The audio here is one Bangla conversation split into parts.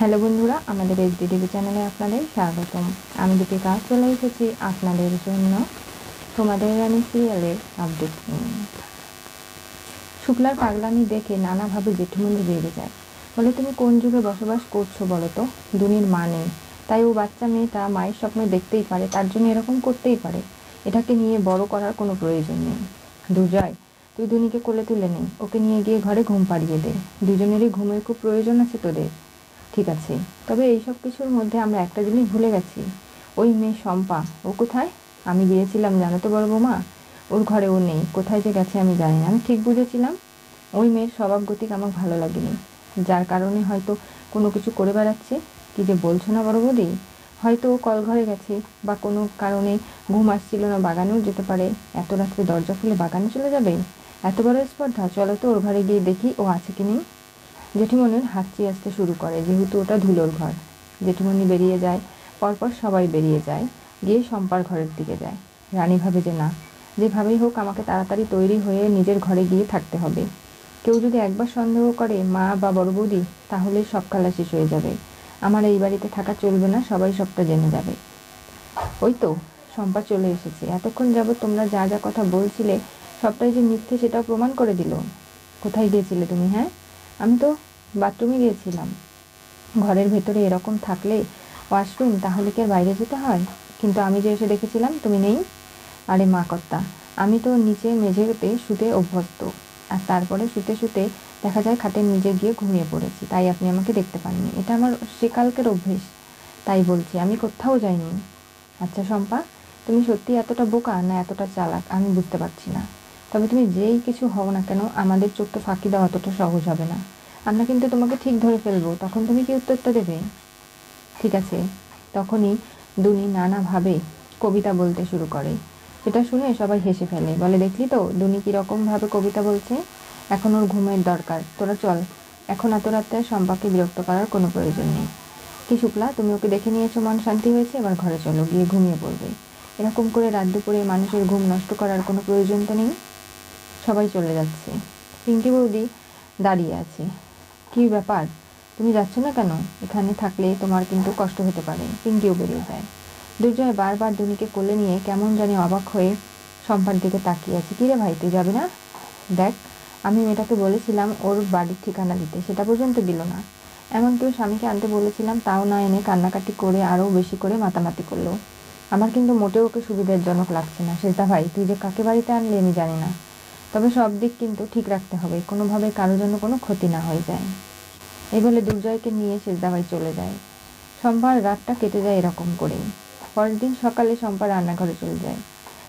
হ্যালো বন্ধুরা, আমাদের এইচ টিভি চ্যানেলে আপনাদের স্বাগতম। আমি দীপিকা চলে এসেছি আপনাদের জন্য তোমাদের রানী সিরিয়ালের আপডেট শুক্লার পাগলামি দেখে নানাভাবে জেঠুমনি বেড়ে যায়। বলে, তুমি কোন যুগে বসবাস করছ বলো তো? দুনির মা নেই। তাই ও বাচ্চা মেয়েটা মায়ের স্বপ্ন দেখতেই পারে, তার জন্য এরকম করতেই পারে। এটাকে নিয়ে বড় করার কোনো প্রয়োজন নেই। দুজয়, তুই দুনিকে কোলে তুলে নেই ওকে নিয়ে গিয়ে ঘরে ঘুম পাড়িয়ে দে। দুজনেরই ঘুমের খুব প্রয়োজন আছে তোদের। ঠিক আছে। তবে এই সব কিছুর মধ্যে আমরা একটা জিনিস ভুলে গেছি। ওই মেয়ে শম্পা, ও কোথায়? আমি গিয়েছিলাম, জানো তো বড় বৌমা? ওর ঘরে ও নেই, কোথায় যে গেছে আমি জানি না। আমি ঠিক বুঝেছিলাম, ওই মেয়ের স্বভাব গতিক আমার ভালো লাগেনি। যার কারণে হয়তো কোনো কিছু করে বেড়াচ্ছে। কি যে বলছো না বড় বৌদি? হয়তো ও কল ঘরে গেছে বা কোনো কারণে ঘুম আসছিল না, বাগানেও যেতে পারে। এত রাত্রে দরজা খুলে বাগানে চলে যাবে? এত বড় স্পর্ধা, চলো তো ওর ঘরে গিয়ে দেখি ও আছে কি নেই। জেঠিমনির হাঁচি আসতে শুরু করে, যেহেতু ওটা ধুলোর ঘর। জেঠিমনি বেরিয়ে যায়, পরপর সবাই বেরিয়ে যায়, গিয়ে শম্পার ঘরের দিকে যায়। রানী ভাবে যে না, যেভাবেই হোক আমাকে তাড়াতাড়ি তৈরি হয়ে নিজের ঘরে গিয়ে থাকতে হবে। কেউ যদি একবার সন্দেহ করে, মা বা বড় বৌদি, তাহলে সব খেলা শেষ হয়ে যাবে। আমার এই বাড়িতে থাকা চলবে না, সবাই সবটা জেনে যাবে। ওই তো, শম্পা চলে এসেছে। এতক্ষণ যাবত তোমরা যা যা কথা বলছিলে, সবটাই যে মিথ্যে সেটাও প্রমাণ করে দিল। কোথায় গিয়েছিলে তুমি হ্যাঁ? আমি তো বাথরুমে গিয়েছিলাম। ঘরের ভেতরে এরকম থাকলে ওয়াশরুম, তাহলে কি বাইরে যেতে হয়? কিন্তু আমি যে এসে দেখেছিলাম, তুমি নেই? আরে মা কর্তা, আমি তো নিচে মেঝেতে শুতে অভ্যস্ত। আর তারপরে শুতে শুতে দেখা যায় খাটের নিজে গিয়ে ঘুমিয়ে পড়েছি। তাই আপনি আমাকে দেখতে পাননি। এটা আমার সেকালকের অভ্যেস। তাই বলছি, আমি কোথাও যাইনি। আচ্ছা শম্পা, তুমি সত্যি এতটা বোকা না এতটা চালাক? আমি বুঝতে পারছি না। তবে তুমি যেই কিছু হও না কেন, আমাদের চোখকে ফাঁকি দেওয়া অতটা সহজ হবে না। আমরা কিন্তু তোমাকে ঠিক ধরে ফেলব। তখন তুমি কি উত্তরটা দেবে? ঠিক আছে। তখনই দুনি নানাভাবে কবিতা বলতে শুরু করে। এটা শুনে সবাই হেসে ফেলে। বলে, দেখলি তো, দুনি কীরকমভাবে কবিতা বলছে? এখন ওর ঘুমের দরকার। তোরা চল। এখন এত রাতে সম্পাকে বিরক্ত করার কোনো প্রয়োজন নেই। কি শুক্লা, তুমি ওকে দেখে নিয়েছো মন শান্তি হয়েছে? এবার ঘরে চলো, গিয়ে ঘুমিয়ে পড়বে। এরকম করে রাত দুপুরে মানুষের ঘুম নষ্ট করার কোনো প্রয়োজন তো নেই? সবাই চলে যাচ্ছে। পিঙ্কি বৌদি দাঁড়িয়ে আছে। কি ব্যাপার? তুমি যাচ্ছ না কেন? এখানে থাকলে তোমার কিন্তু কষ্ট হতে পারে, পিঙ্কিও বেরিয়ে যায়। দুর্জয় বারবার দুনিকে কোলে নিয়ে কেমন জানি অবাক হয়ে সম্পার দিকে তাকিয়ে আছে। কিরে ভাই, তুই যাবি না? দেখ, আমি মেয়েটাকে বলেছিলাম ওর বাড়ির ঠিকানা দিতে, সেটা পর্যন্ত দিল না। এমনকি ওর স্বামীকে আনতে বলেছিলাম, তাও না এনে কান্নাকাটি করে আরও বেশি করে মাতামাতি করল। আমার কিন্তু মোটেও ওকে সুবিধাজনক লাগছে না। সেটা ভাই, তুই যে কাকে বাড়িতে আনলি আমি জানি না। তবে সব দিক কিন্তু ঠিক রাখতে হবে। কোনোভাবে কারও জন্য কোনো ক্ষতি না হয়ে যায়। এই বলে দুর্জয়কে নিয়ে শেষদাবাই চলে যায়। সম্পার রাতটা কেটে যায় এরকম করেই। পরের দিন সকালে সম্পা রান্নাঘরে চলে যায়।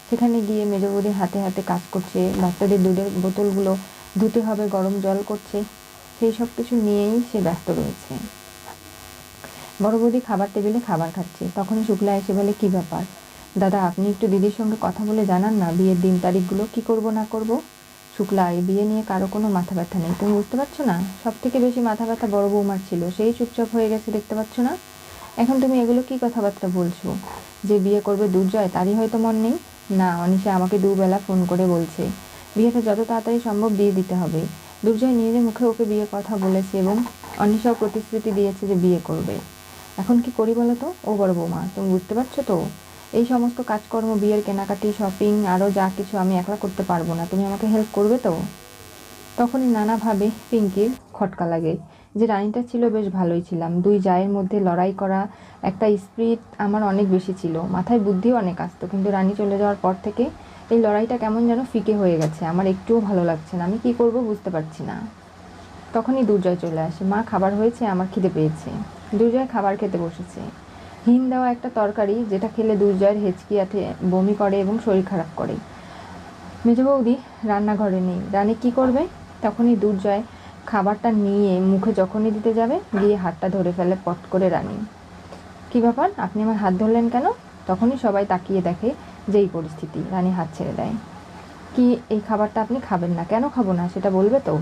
সেখানে গিয়ে মেজবৌদি হাতে হাতে কাজ করছে, বাচ্চাদের দুধের বোতলগুলো ধুতে হবে, গরম জল করছে, সেই সব কিছু নিয়েই সে ব্যস্ত রয়েছে। বড় বৌদি খাবার টেবিলে খাবার খাচ্ছে। তখনই শুক্লা এসে বলে, কী ব্যাপার? দাদা, আপনি একটু দিদির সঙ্গে কথা বলে জানান না, বিয়ের দিন তারিখগুলো কি করব না করব? শুক্লা, এই বিয়ে নিয়ে কারও কোনো মাথা ব্যথা নেই। তুমি বুঝতে পারছ না? সব থেকে বেশি মাথা ব্যথা বড় বৌমার ছিল। সেই চুপচাপ হয়ে গেছে, দেখতে পাচ্ছ না? এখন তুমি এগুলো কি কথাবার্তা বলছো? যে বিয়ে করবে দুর্জয়, তারই হয়তো মন নেই? না, অনিশা আমাকে দুবেলা ফোন করে বলছে। বিয়েটা যত তাড়াতাড়ি সম্ভব দিয়ে দিতে হবে। দুর্জয় নিজের মুখে ওকে বিয়ে কথা বলেছে এবং অনিশাও প্রতিশ্রুতি দিয়েছে যে বিয়ে করবে। এখন কি করি বলো তো? ও বড় বৌমা, তুমি বুঝতে পারছ তো? এই সমস্ত কাজকর্ম, বিয়ের কেনাকাটি শপিং আরও যা কিছু আমি একলা করতে পারব না। তুমি আমাকে হেল্প করবে তো? তখনই নানাভাবে পিঙ্কির খটকা লাগে। যে রানীটা ছিল বেশ ভালোই ছিলাম। দুই জায়ের মধ্যে লড়াই করা একটা স্পিরিট আমার অনেক বেশি ছিল। মাথায় বুদ্ধিও অনেক আসতো, কিন্তু রানী চলে যাওয়ার পর থেকে এই লড়াইটা কেমন যেন ফিকে হয়ে গেছে। আমার একটুও ভালো লাগছে না। আমি কি করব বুঝতে পারছি না। তখনই দুর্জয় চলে আসে। মা খাবার হয়েছে, আমার খিদে পেয়েছে। দুর্জয় খাবার খেতে বসেছে। হিম দেওয়া একটা তরকারি যেটা খেলে দুর্জয়ের হেঁচকি আঠে বমি করে এবং শরীর খারাপ করে। মেজ বৌদি রান্নাঘরে নেই। রানী কি করবে? তখনই দুর্জয় খাবারটা নিয়ে মুখে যখনই দিতে যাবে, গিয়ে হাতটা ধরে ফেলে পট করে রানী। কি ব্যাপার? আপনি আমার হাত ধরলেন কেন? তখনই সবাই তাকিয়ে দেখে যেই পরিস্থিতি। রানী হাত ছেড়ে দেয়। কি, এই খাবারটা আপনি খাবেন না? কেন খাব না? সেটা বলবে তো।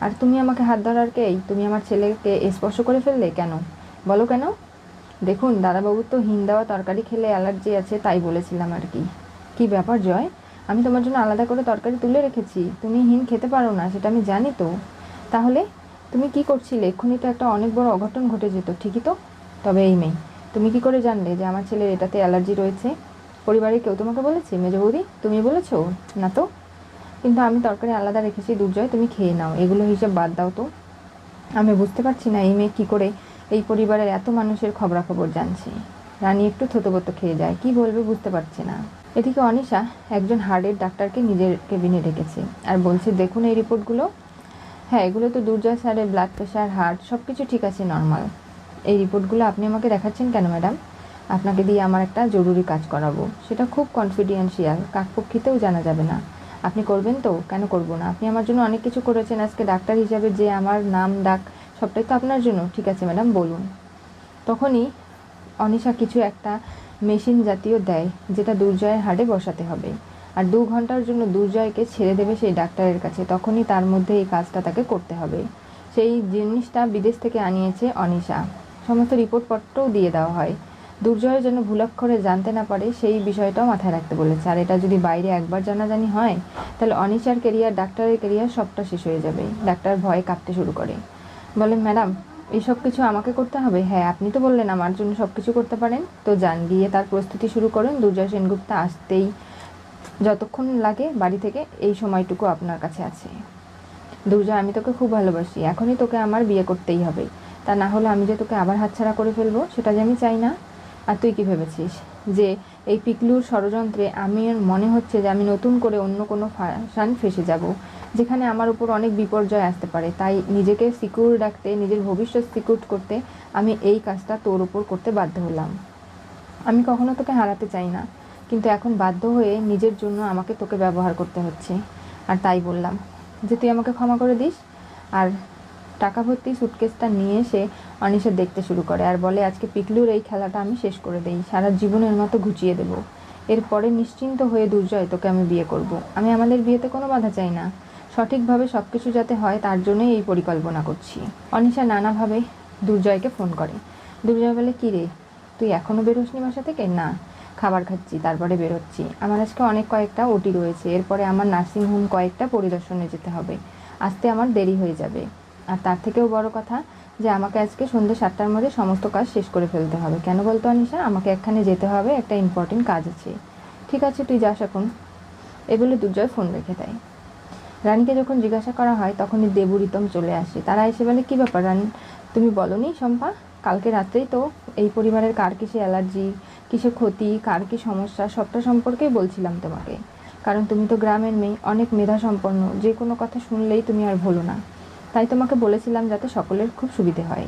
আর তুমি আমাকে হাত ধরার কে? তুমি আমার ছেলেকে স্পর্শ করে ফেললে কেন? বলো কেন? দেখুন দাদাবাবুর তো হিন দেওয়া তরকারি খেলে অ্যালার্জি আছে, তাই বলেছিলাম আর কি। কি ব্যাপার, জয়? আমি তোমার জন্য আলাদা করে তরকারি তুলে রেখেছি। তুমি হিন খেতে পারো না, সেটা আমি জানি তো। তাহলে তুমি কি করছিলে? এক্ষুনি তো একটা অনেক বড় অঘটন ঘটে যেত, ঠিকই তো? তবে এই মেয়ে, তুমি কি করে জানলে যে আমার ছেলের এটাতে অ্যালার্জি রয়েছে? পরিবারের কেউ তোমাকে বলেছে? মেজ বৌদি তুমি বলেছ? না তো? কিন্তু আমি তরকারি আলাদা রেখেছি, দুর্জয়, তুমি খেয়ে নাও। এগুলো হিসেব বাদ দাও তো। আমি বুঝতে পারছি না এই মেয়ে কী করে এই পরিবারের এত মানুষের খবরাখবর জানছে। রানী একটু থতবত খেয়ে যায়, কি বলবে বুঝতে পারছে না। এদিকে অনিশা একজন হার্টের ডাক্তারকে নিজের কেবিনে ডেকেছে আর বলছে, দেখুন এই রিপোর্টগুলো? হ্যাঁ এগুলো তো দুর্জয় স্যারের ব্লাড প্রেশার হার্ট সব কিছু ঠিক আছে নর্মাল এই রিপোর্টগুলো আপনি আমাকে দেখাচ্ছেন কেন ম্যাডাম আপনাকে দিয়ে আমার একটা জরুরি কাজ করাবো। সেটা খুব কনফিডেন্সিয়াল কাকপক্ষিতেও জানা যাবে না। আপনি করবেন তো? কেন করব না? আপনি আমার জন্য অনেক কিছু করেছেন। আজকে ডাক্তার হিসাবে যে আমার নাম, ডাক সবটাই তো আপনার জন্য। ঠিক আছে, ম্যাডাম, বলুন। তখনই অনিশা কিছু একটা মেশিন জাতীয় দেয়, যেটা দুর্জয়ের হাড়ে বসাতে হবে। আর দু ঘণ্টার জন্য দুর্জয়কে ছেড়ে দেবে সেই ডাক্তারের কাছে। তখনই তার মধ্যে এই কাজটা তাকে করতে হবে। সেই জিনিসটা বিদেশ থেকে আনিয়েছে অনিশা। সমস্ত রিপোর্টপত্রও দিয়ে দেওয়া হয়। দুর্জয়ের জন্য ভুলাক্ষরে জানতে না পারে, সেই বিষয়টাও মাথায় রাখতে বলেছে। আর এটা যদি বাইরে একবার জানাজানি হয়, তাহলে অনিশার কেরিয়ার, ডাক্তারের কেরিয়ার সবটা শেষ হয়ে যাবে। ডাক্তার ভয়ে কাঁপতে শুরু করে। বলেন, ম্যাডাম এই সব কিছু আমাকে করতে হবে? হ্যাঁ আপনি তো বললেন আমার জন্য সব কিছু করতে পারেন। তো যান, গিয়ে তার প্রস্তুতি শুরু করেন। দুর্জয় সেনগুপ্তা আসতেই যতক্ষণ লাগে বাড়ি থেকে, এই সময়টুকু আপনার কাছে আছে। দুর্জয়, আমি তোকে খুব ভালোবাসি। এখনই তোকে আমার বিয়ে করতেই হবে। তা না হলে আমি যে তোকে আবার হাতছাড়া করে ফেলব, সেটা যে আমি চাই না। আর তুই কি ভেবেছিস? যে এই পিকলুর ষড়যন্ত্রে আমি মনে হচ্ছে যে আমি নতুন করে অন্য কোনো ফাঁসান ফেসে যাব, যেখানে আমার উপর অনেক বিপর্যয় আসতে পারে। তাই নিজেকে সিকিউর রাখতে, নিজের ভবিষ্যৎ সিকিউর করতে আমি এই কাজটা তোর উপর করতে বাধ্য হলাম। আমি কখনো তোকে হারাতে চাই না, কিন্তু এখন বাধ্য হয়ে নিজের জন্য আমাকে তোকে ব্যবহার করতে হচ্ছে। আর তাই বললাম যে তুই আমাকে ক্ষমা করে দিস, আর টাকা ভর্তি সুটকেসটা নিয়ে এসে অনিশা দেখতে শুরু করে আর বলে, আজকে পিকলুর এই খেলাটা আমি শেষ করে দেই, সারা জীবনের মতো ঘুচিয়ে দেব। এরপরে নিশ্চিন্ত হয়ে দুর্জয়, তোকে আমি বিয়ে করব। আমি আমাদের বিয়েতে কোনো বাধা চাই না। সঠিকভাবে সব কিছু যাতে হয়, তার জন্যই এই পরিকল্পনা করছি। অনিশা নানাভাবে দুর্জয়কে ফোন করে। দুর্জয় বলে, কী রে, তুই এখনও বেরোসনি বাসা থেকে? না, খাবার খাচ্ছি, তারপরে বেরোচ্ছি। আমার আজকে অনেক কয়েকটা ওটি রয়েছে, এরপরে আমার নার্সিংহোম কয়েকটা পরিদর্শনে যেতে হবে। আসতে আমার দেরি হয়ে যাবে। আর তার থেকেও বড় কথা যে আমাকে আজকে সন্ধ্যে সাতটার মধ্যে সমস্ত কাজ শেষ করে ফেলতে হবে। কেন বলতো অনিশা আমাকে একখানে যেতে হবে, একটা ইম্পর্টেন্ট কাজ আছে। ঠিক আছে, তুই যাস এখন। এ বলে দুর্জয় ফোন রেখে দেয়। রানীকে যখন জিজ্ঞাসা করা হয়, তখনই দেবু রিতম চলে আসে। তারা এসে বলে, কী ব্যাপার রানী? তুমি বলনি শম্পা? কালকে রাত্রেই তো এই পরিবারের কার কিসে অ্যালার্জি কিসে ক্ষতি, কার কী সমস্যা, সবটা সম্পর্কেই বলছিলাম তোমাকে। কারণ তুমি তো গ্রামের মেয়ে, অনেক মেধা সম্পন্ন যে কোনো কথা শুনলেই তুমি আর ভুলো না। তাই তোমাকে বলেছিলাম যাতে সকলের খুব সুবিধে হয়।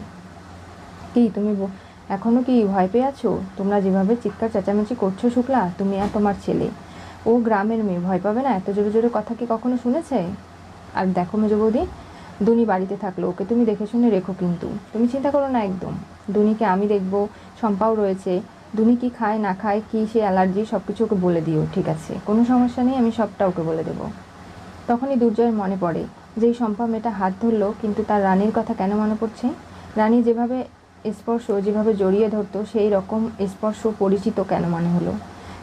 কি, তুমি ব- এখনও কি ভয় পেয়ে আছো? তোমরা যেভাবে চিৎকার চেঁচামেচি করছ শুক্লা, তুমি আর তোমার ছেলে। ও গ্রামের মেয়ে, ভয় পাবে না? এত জোরে জোরে কথা কি কখনো শুনেছে? আর দেখো মেজো বৌদি, দুনি বাড়িতে থাকল। ওকে তুমি দেখে শুনে রেখো কিন্তু। তুমি চিন্তা করো না একদম। দুনিকে আমি দেখব শম্পাও রয়েছে। দুনি কি খায়, না খায়, কি সে অ্যালার্জি সব কিছু ওকে বলে দিও, ঠিক আছে। কোনো সমস্যা নেই, আমি সবটা ওকে বলে দেবো। তখনই দুর্জয়ের মনে পড়ে যে এই শম্পা মেয়েটা হাত ধরলো, কিন্তু তার রানীর কথা কেন মনে পড়ছে? রানী যেভাবে স্পর্শ, যেভাবে জড়িয়ে ধরতো, সেই রকম স্পর্শ পরিচিত কেন মনে হলো?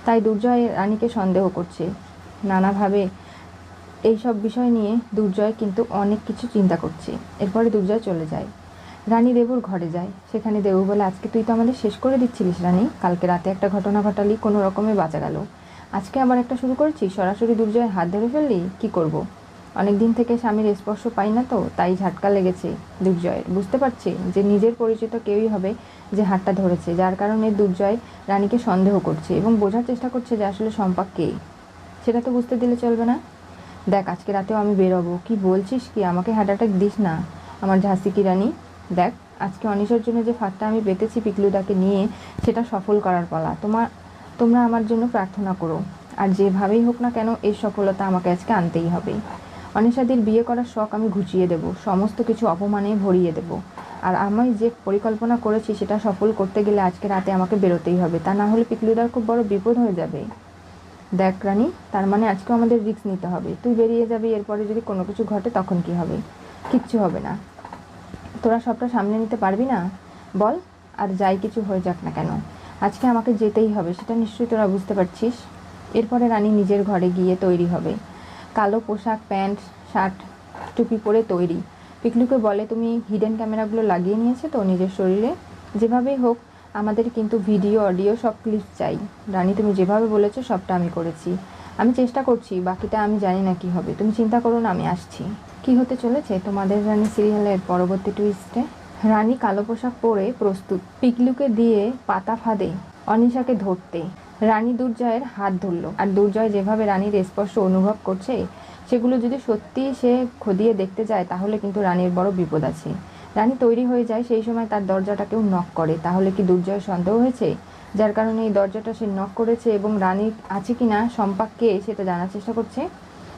তাই দুর্জয় রানীকে সন্দেহ করছে। নানাভাবে এইসব বিষয় নিয়ে দুর্জয় কিন্তু অনেক কিছু চিন্তা করছে। এরপরে দুর্জয় চলে যায়। রানী দেবুর ঘরে যায়। সেখানে দেবু বলে, আজকে তুই তো আমাদের শেষ করে দিচ্ছিলিস রানী। কালকে রাতে একটা ঘটনা ঘটালি, কোনো রকমে বাঁচা গেল। আজকে আবার একটা শুরু করেছি সরাসরি দুর্জয় হাত ধরে ফেললি? কি করব। অনেক দিন থেকে স্বামীর স্পর্শ পাই না তো, তাই ঝাটকা লেগেছে দুর্জয়ের বুঝতে পারছি যে নিজের পরিচিত কেউই হবে যে হাতটা ধরেছে, যার কারণে দুর্জয় রানীকে সন্দেহ করছে এবং বোঝার চেষ্টা করছে যে আসলে সম্পাক কে। সেটা তো বুঝতে দিলে চলবে না। দেখ, আজকে রাতেও আমি বেরোবো। কি বলছিস কি? আমাকে হার্ট অ্যাটাক দিস না, আমার ঝাঁসি কি রানী? দেখ, আজকে অনিশার জন্য যে ফাঁদটা আমি পেতেছি পিকলুদাকে নিয়ে, সেটা সফল করার পালা। তোমার, তোমরা আমার জন্য প্রার্থনা করো। আর যেভাবেই হোক না কেন, এই সফলতা আমাকে আজকে আনতেই হবে। অনিশাদির বিয়ে করার শখ আমি ঘুচিয়ে দেব, সমস্ত কিছু অপমানে ভরিয়ে দেব। আর আমি যে পরিকল্পনা করেছি সেটা সফল করতে গেলে আজকে রাতে আমাকে বেরোতেই হবে, তা না হলে পিকলুদার খুব বড় বিপদ হয়ে যাবে। দেখ রানী, তার মানে আজকেও আমাদের রিস্ক নিতে হবে। তুই বেরিয়ে যাবি, এরপরে যদি কোনো কিছু ঘটে তখন কি হবে? কিচ্ছু হবে না। তোরা সবটা সামনে নিতে পারবি না? বল, আর যাই কিছু হয়ে যাক না কেন। আজকে আমাকে যেতেই হবে, সেটা নিশ্চয়ই তোরা বুঝতে পারছিস। এরপরে রানী নিজের ঘরে গিয়ে তৈরি হবে। কালো পোশাক, প্যান্ট, শার্ট, টুপি পরে তৈরি। পিকলুকে বলে, তুমি হিডেন ক্যামেরাগুলো লাগিয়ে নিয়েছো তো নিজের শরীরে? যেভাবেই হোক, আমাদের কিন্তু ভিডিও অডিও সব ক্লিপ চাই। রানী, তুমি যেভাবে বলেছ সবটা আমি করেছি। আমি চেষ্টা করছি, বাকিটা আমি জানি না কি হবে। তুমি চিন্তা করো না, আমি আসছি। কি হতে চলেছে তোমাদের রানী সিরিয়ালের পরবর্তী টুইস্টে রানী কালো পোশাক পরে প্রস্তুত। পিকলুকে দিয়ে পাতা ফাঁদে অনিশাকে ধরতে। রানী দুর্জয়ের হাত ধরলো। আর দুর্জয় যেভাবে রানীর স্পর্শ অনুভব করছে, সেগুলো যদি সত্যি সে খদিয়ে দেখতে যায় তাহলে কিন্তু রানীর বড় বিপদ আছে। রানী তৈরি হয়ে যায়, সেই সময় তার দরজাটা কেউ নক করে। তাহলে কি দুর্জয় সন্দেহ হয়েছে? যার কারণে এই দরজাটা সে নক করেছে এবং রানী আছে কি না সম্পাককে সেটা জানার চেষ্টা করছে।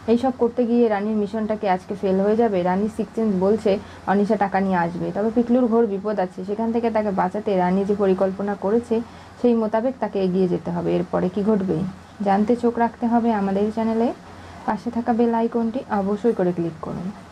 এইসব করতে গিয়ে রানীর মিশনটাকে আজকে ফেল হয়ে যাবে। রানী সিক্স বলছে, অনিশা টাকা নিয়ে আসবে। তবে পিকলুর ঘোর বিপদ আছে। সেখান থেকে তাকে বাঁচাতে রানী যে পরিকল্পনা করেছে সেই মোতাবেক তাকে এগিয়ে যেতে হবে। এরপরে কি ঘটবে? জানতে চোখ রাখতে হবে আমাদের চ্যানেলে। পাশে থাকা বেল আইকনটি অবশ্যই করে ক্লিক করুন।